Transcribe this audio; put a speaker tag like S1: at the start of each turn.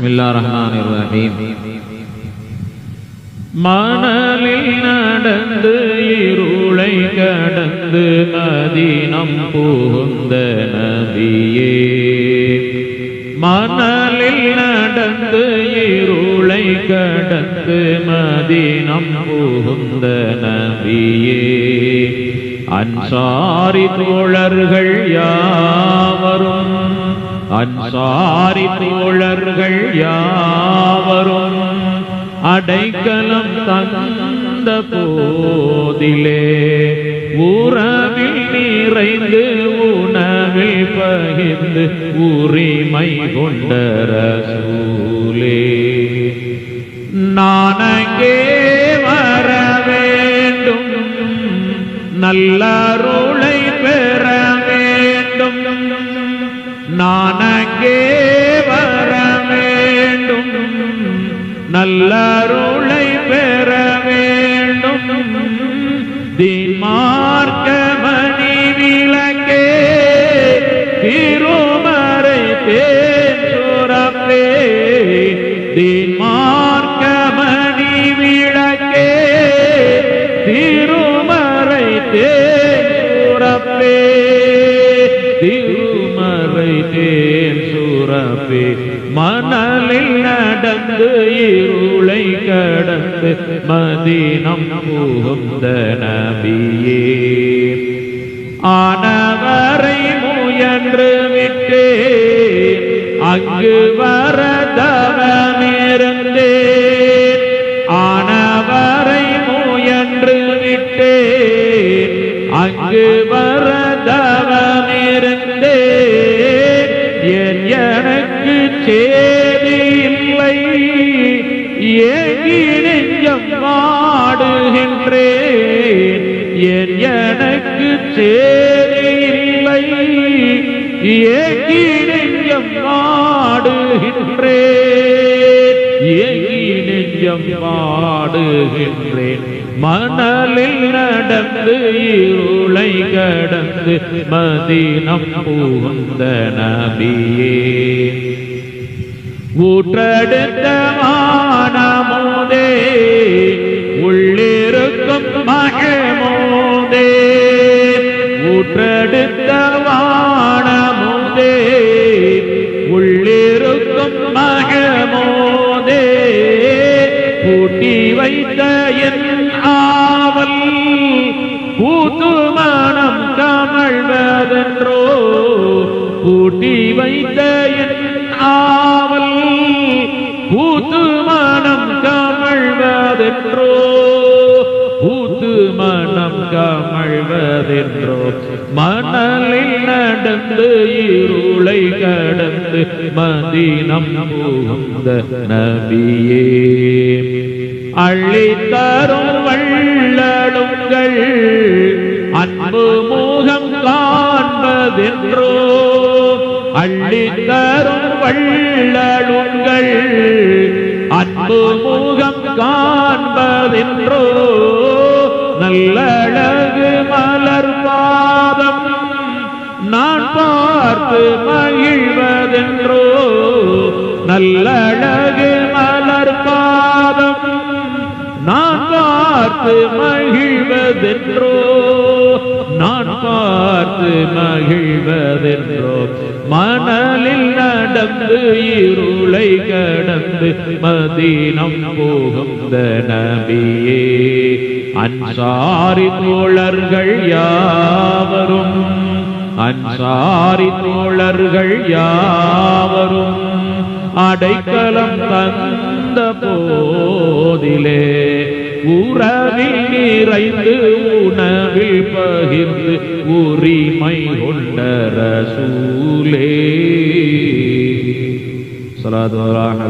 S1: ബിസ്മില്ലാ റഹ്മാൻ റഹീം மணலில் நடந்து இருளை கடந்து மதினம் புகுந்த நபியே. மணலில் நடந்து இருளை கடந்து மதினம் புகுந்த நபியே. அன்சாரி தோழர்கள் யார் அன்சாரி தோழர்கள் யாவரும் அடைக்கலம் தந்த போதிலே உறவில் நிறைந்து உணவில் பகிர்ந்து உரிமை கொண்ட ரசூலே. நான் வர வேண்டும் நல்லருளை நல்லருளை பெற வேண்டும். தீமார்க்க மணி விளக்கே திருமறை பேரப்பே சுரப்பே. மணி விளக்கே திருமறை தேரப்பே திருமறை தேன் சுரப்பே. மணலில் நடந்து இருளை கடந்து மதினம் புகுந்த நபியே. ஆனவரை முயன்று விட்டே அங்கு வரதவமிருந்தே ஆனவரை முயன்று விட்டே அங்கு வர ஏன் எனக்கு சேதி இல்லை ஏகி நெஞ்சம் வாடுகின்றேன் மணலில் நடந்து இருளை கடந்து மதினம் புகுந்த நபியே. ஊற்றெடுத்த வைத்த ஆவல் பூத்து மனம் கமழ்வதென்றோ பூட்டி வைத்த என் ஆவல் பூத்து மனம் கமழ்வதென்றோ பூத்து மனம் கமழ்வதென்றோ. மணலில் நடந்து இருளை கடந்து மதீனம் புகுந்த நபியே. அள்ளித்தரும் வள்ளடுங்கள் அன்பு முகம் காண்பதென்றோ அள்ளித்தரும் வள்ளடுங்கள் அன்பு முகம் காண்பதென்றோ நல்லழகு மலர் பாதம் நான் பார்த்து மகிழ்வதென்றோ நல்லழகு பார்த்து மகிழ்வதென்றோ? நான் பார்த்து மகிழ்வதென்றோ? மணலில் நடந்து இருளை கடந்து மதீனம் போகுந்த நபியே அன்சாரி தோழர்கள் யாவரும் அன்சாரி தோழர்கள் யாவரும் அடைக்கலம் தந்த போதிலே உறவில் நிறைந்து உணவில் பகிர்ந்து உரிமை கொண்ட ரசூலே. சலாதுவராக